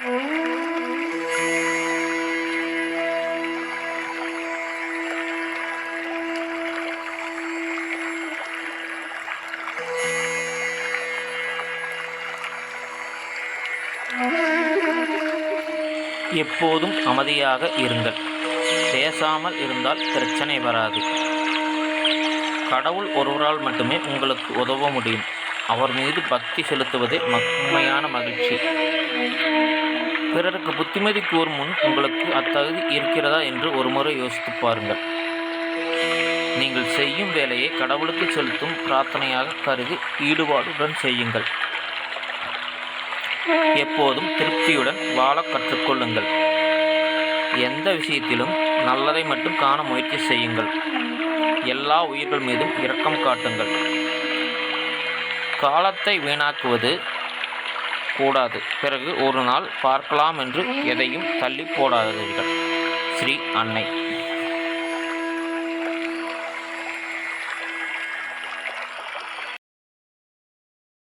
எப்போதும் அமைதியாக இருங்கள். பேசாமல் இருந்தால் பிரச்சனை வராது. கடவுள் ஒருவரால் மட்டுமே உங்களுக்கு உதவ முடியும். அவர் மீது பக்தி செலுத்துவதே ம- உண்மையான மகிழ்ச்சி. பிறருக்கு புத்திமதி கூறும் முன் உங்களுக்கு அத்தகுதி இருக்கிறதா என்று ஒருமுறை யோசித்து பாருங்கள். நீங்கள் செய்யும் வேலையை கடவுளுக்கு செலுத்தும் பிரார்த்தனையாக கருதி ஈடுபாடுடன் செய்யுங்கள். எப்போதும் திருப்தியுடன் வாழ கற்றுக்கொள்ளுங்கள். எந்த விஷயத்திலும் நல்லதை மட்டும் காண முயற்சி செய்யுங்கள். எல்லா உயிர்கள் மீதும் இரக்கம் காட்டுங்கள். காலத்தை வீணாக்குவது கூடாது பிறகு ஒரு நாள் பார்க்கலாம் என்று எதையும் தள்ளி போடாதீர்கள். ஸ்ரீ அன்னை.